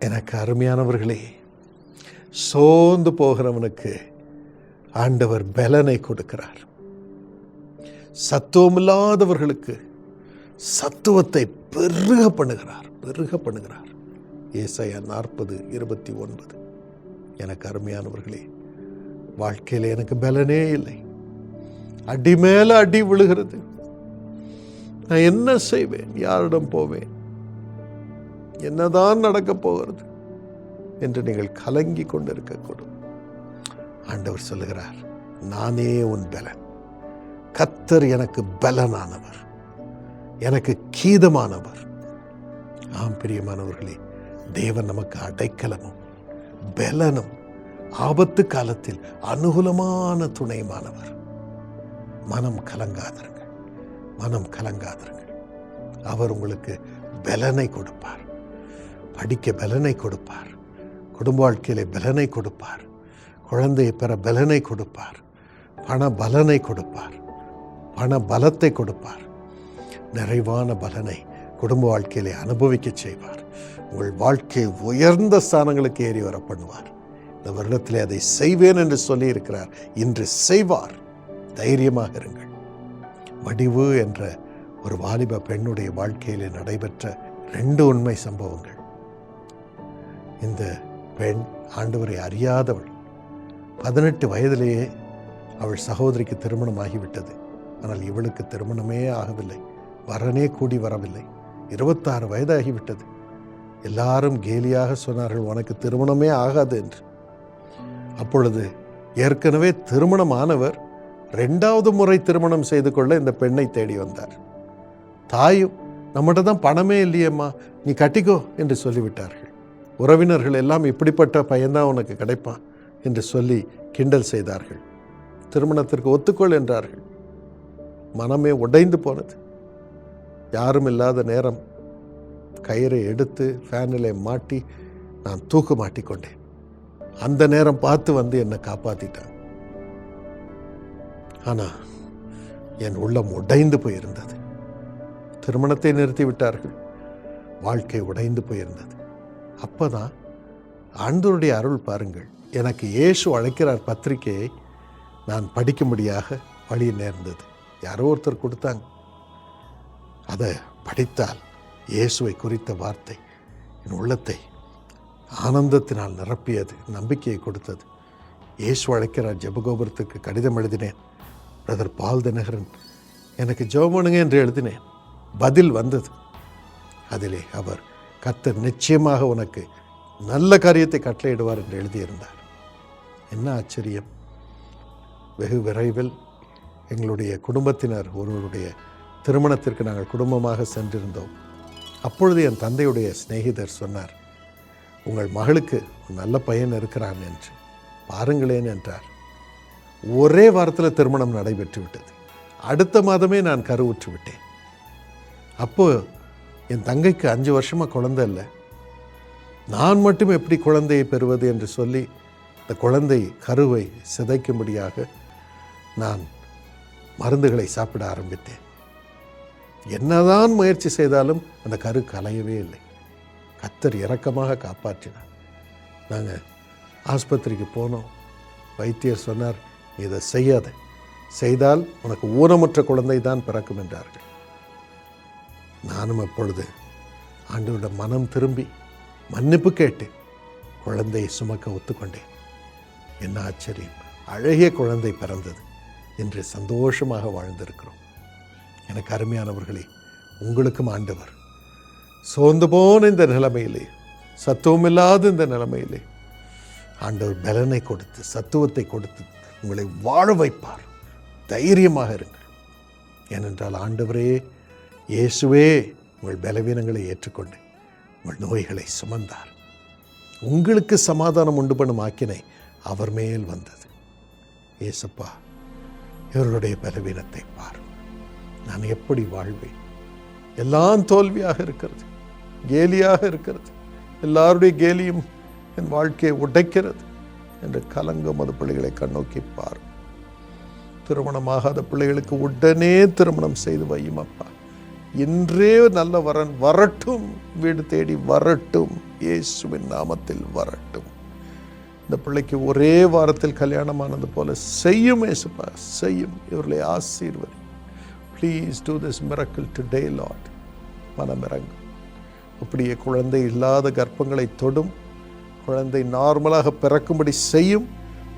எனக்கு அருமையானவர்களே சோர்ந்து போகிறவனுக்கு ஆண்டவர் பலனை கொடுக்கிறார். சத்துவமில்லாதவர்களுக்கு சத்துவத்தை பெருக பண்ணுகிறார் பெருக பண்ணுகிறார். ஏசாயா நாற்பது இருபத்தி ஒன்பது. எனக்கு அருமையானவர்களே வாழ்க்கையில் எனக்கு பலனே இல்லை. அடி மேலே அடி விழுகிறது. நான் என்ன செய்வேன்? யாரிடம் போவேன்? என்னதான் நடக்கப் போகிறது என்று நீங்கள் கலங்கி கொண்டிருக்கக்கூடும். ஆண்டவர் சொல்லுகிறார் நானே உன் பலன். கத்தர் எனக்கு பலனானவர். எனக்கு கீதமானவர். ஆம் பிரியமானவர்களே தேவன் நமக்கு அடைக்கலமும் பலனும் ஆபத்து காலத்தில் அனுகூலமான துணையுமானவர் மனம் கலங்காதருங்கள். மனம் கலங்காதருங்கள். அவர் உங்களுக்கு பலனை கொடுப்பார். படிக்க பலனை கொடுப்பார். குடும்ப வாழ்க்கையிலே பலனை கொடுப்பார். குழந்தையை பெற பலனை கொடுப்பார். பண பலனை கொடுப்பார். பண பலத்தை கொடுப்பார். நிறைவான பலனை குடும்ப வாழ்க்கையிலே அனுபவிக்க செய்வார். உங்கள் வாழ்க்கை உயர்ந்த ஸ்தானங்களுக்கு ஏறி வர பண்ணுவார். இந்த வருடத்திலே அதை செய்வேன் என்று சொல்லியிருக்கிறார். இன்று செய்வார். தைரியமாக இருங்கள். வடிவு என்ற ஒரு வாலிப பெண்ணுடைய வாழ்க்கையிலே நடைபெற்ற ரெண்டு உண்மை சம்பவங்கள். இந்த பெண் ஆண்டவரை அறியாதவள். பதினெட்டு வயதிலேயே அவள் சகோதரிக்கு திருமணம் ஆகிவிட்டது ஆனால் இவளுக்கு திருமணமே ஆகவில்லை. வரனே கூடி வரவில்லை. இருபத்தாறு வயதாகிவிட்டது. எல்லாரும் கேலியாக சொன்னார்கள் உனக்கு திருமணமே ஆகாது என்று. அப்பொழுது ஏற்கனவே திருமணமானவர் ரெண்டாவது முறை திருமணம் செய்து கொள்ள இந்த பெண்ணை தேடி வந்தார். தாயும் நம்மகிட்ட தான் பணமே இல்லையேம்மா. நீ கட்டிக்கோ என்று சொல்லிவிட்டார்கள். உறவினர்கள் எல்லாம் இப்படிப்பட்ட பையன்தான் உனக்கு கிடைப்பான் என்று சொல்லி கிண்டல் செய்தார்கள். திருமணத்திற்கு ஒத்துக்கொள் என்றார்கள். மனமே உடைந்து போனது. யாரும் இல்லாத நேரம் கயிறை எடுத்து ஃபேனிலே மாட்டி நான் தூக்கு மாட்டிக்கொண்டேன் அந்த நேரம் பார்த்து வந்து என்னை காப்பாத்திட்டான். ஆனால் என் உள்ளம் உடைந்து போயிருந்தது. திருமணத்தை நிறுத்தி விட்டார்கள் வாழ்க்கை உடைந்து போயிருந்தது. அப்பதான் ஆண்டவருடைய அருள் பாருங்கள். எனக்கு இயேசு அழைக்கிறார் பத்திரிகையை நான் படிக்கும்படியாக வழி நேர்ந்தது. யாரோ ஒருத்தர் கொடுத்தாங்க. அதை படித்தால் இயேசுவை குறித்த வார்த்தை என் உள்ளத்தை ஆனந்தத்தினால் நிரப்பியது நம்பிக்கையை கொடுத்தது. இயேசு அழைக்கிறார் ஜெபகோபுரத்துக்கு கடிதம் எழுதினேன். பிரதர் பால் தினகரன் எனக்கு ஜெபமனுங்க என்று எழுதினேன். பதில் வந்தது. அதிலே அவர் கத்தர் நிச்சயமாக உனக்கு நல்ல காரியத்தை கட்டளையிடுவார் என்று எழுதியிருந்தார். என்ன ஆச்சரியம். வெகு விரைவில் எங்களுடைய குடும்பத்தினர் ஒருவருடைய திருமணத்திற்கு நாங்கள் குடும்பமாக சென்றிருந்தோம். அப்பொழுது என் தந்தையுடைய சிநேகிதர் சொன்னார் உங்கள் மகளுக்கு நல்ல பையன் இருக்கிறான் என்று. பாருங்களேன் என்றார். ஒரே வாரத்தில் திருமணம் நடைபெற்று விட்டது. அடுத்த மாதமே நான் கருவுற்று விட்டேன். அப்போது என் தங்கைக்கு அஞ்சு வருஷமாக குழந்தை இல்லை. நான் மட்டும் எப்படி குழந்தையை பெறுவது என்று சொல்லி இந்த குழந்தை கருவை சிதைக்கும்படியாக நான் மருந்துகளை சாப்பிட ஆரம்பித்தேன். என்னதான் முயற்சி செய்தாலும் அந்த கரு கலையவே இல்லை. கத்தர் இரக்கமாக காப்பாற்றினார். நாங்கள் ஆஸ்பத்திரிக்கு போனோம். வைத்தியர் சொன்னார் இதை செய்யாத. செய்தால் உனக்கு ஊனமுற்ற குழந்தை தான் பிறக்கும் என்றார்கள். நானும் அப்பொழுது ஆண்டவரோட மனம் திரும்பி மன்னிப்பு கேட்டு குழந்தையை சுமக்க ஒத்துக்கொண்டேன். என்ன ஆச்சரியம். அழகிய குழந்தை பிறந்தது என்று சந்தோஷமாக வாழ்ந்திருக்கிறோம். எனக்கு அருமையானவர்களே உங்களுக்கும் ஆண்டவர் சோர்ந்து போன இந்த நிலைமையிலே சத்துவமில்லாத இந்த நிலைமையிலே ஆண்டவர் பலனை கொடுத்து சத்துவத்தை கொடுத்து உங்களை வாழ வைப்பார். தைரியமாக இருங்கள். ஏனென்றால் ஆண்டவரே இயேசுவே உங்கள் பலவீனங்களை ஏற்றுக்கொண்டு உங்கள் நோய்களை சுமந்தார். உங்களுக்கு சமாதானம் உண்டு பண்ணும் ஆக்கினை அவர் மேல் வந்தது. ஏசப்பா இவர்களுடைய பலவீனத்தை பார். நான் எப்படி வாழ்வேன்? எல்லாம் தோல்வியாக இருக்கிறது. கேலியாக இருக்கிறது. எல்லாருடைய கேலியும் என் வாழ்க்கையை உடைக்கிறது என்று கலங்கும் அது பிள்ளைகளை கண்ணோக்கி பார். திருமணமாகாத பிள்ளைகளுக்கு உடனே திருமணம் செய்து வையும் அப்பா இன்றே நல்ல வரன் வரட்டும். வீடு தேடி வரட்டும். இயேசுவின் நாமத்தில் வரட்டும். இந்த பிள்ளைக்கு ஒரே வாரத்தில் கல்யாணமானது போல செய்யும் ஏசுப்பா செய்யும். இவர்களை ஆசீர்வதி. Please do this miracle today Lord மனமிறங்கும் அப்படியே குழந்தை இல்லாத கர்ப்பங்களை தொடும். குழந்தை நார்மலாக பிறக்கும்படி செய்யும்.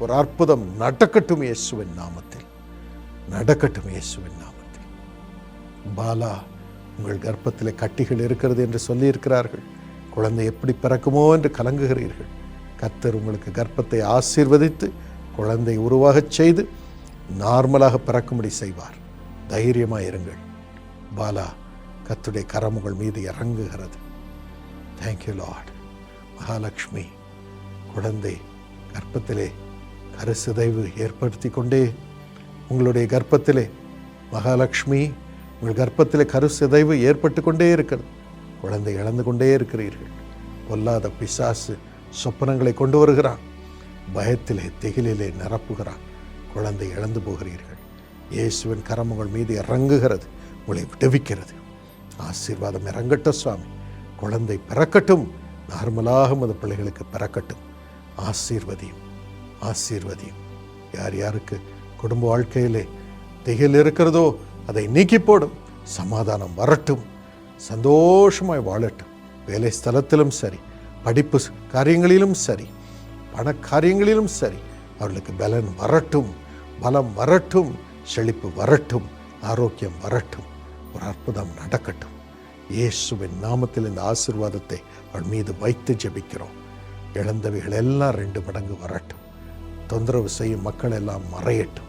ஒரு அற்புதம் நடக்கட்டும் இயேசுவின் நாமத்தில். நடக்கட்டும் இயேசுவின் நாமத்தில். பாலா உங்கள் கர்ப்பத்தில் கட்டிகள் இருக்கிறது என்று சொல்லியிருக்கிறார்கள். குழந்தை எப்படி பிறக்குமோ என்று கலங்குகிறீர்கள். கர்த்தர் உங்களுக்கு கர்ப்பத்தை ஆசீர்வதித்து குழந்தை உருவாகச் செய்து நார்மலாக பிறக்கும்படி செய்வார். தைரியமாக இருங்கள். பாலா கத்துடைய கரம் உங்கள் மீது இறங்குகிறது. தேங்க்யூ லார்ட் மகாலட்சுமி குழந்தை கர்ப்பத்திலே கருசிதைவு ஏற்படுத்தி கொண்டே உங்களுடைய கர்ப்பத்திலே மகாலட்சுமி உங்கள் கர்ப்பத்திலே கருசிதைவு ஏற்பட்டு கொண்டே இருக்கிறது குழந்தை இழந்து கொண்டே இருக்கிறீர்கள். பொல்லாத பிசாசு சொப்பனங்களை கொண்டு வருகிறான். பயத்திலே திகிலிலே நிரப்புகிறான். குழந்தை இழந்து போகிறீர்கள். இயேசுவின் கரம் உங்கள் மீது இறங்குகிறது உங்களை விடுவிக்கிறது. ஆசீர்வாதம் இறங்கட்டும் சுவாமி. குழந்தை பிறக்கட்டும். நார்மலாக மத பிள்ளைகளுக்கு பிறக்கட்டும். ஆசீர்வதியும் ஆசீர்வதியும். யார் யாருக்கு குடும்ப வாழ்க்கையிலே திகில் இருக்கிறதோ அதை நீக்கி போடும் சமாதானம் வரட்டும் சந்தோஷமாய் வாழட்டும். வேலை ஸ்தலத்திலும் சரி படிப்பு காரியங்களிலும் சரி பண காரியங்களிலும் சரி அவர்களுக்கு பலன் வரட்டும் பலம் வரட்டும் செழிப்பு வரட்டும் ஆரோக்கியம் வரட்டும் ஒரு அற்புதம் நடக்கட்டும். இயேசுவின் நாமத்தில் இந்த ஆசிர்வாதத்தை அவள் மீது வைத்து ஜெபிக்கிறோம். இழந்தவைகள் எல்லாம் ரெண்டு மடங்கு வரட்டும். தொந்தரவு செய்யும் மக்கள் எல்லாம் மறையட்டும்.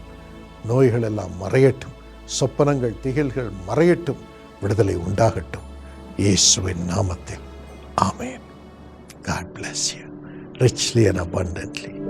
நோய்கள் எல்லாம் மறையட்டும். சொப்பனங்கள் திகில்கள் மறையட்டும் விடுதலை உண்டாகட்டும். இயேசுவின் நாமத்தில். ஆமேன். God bless you richly and abundantly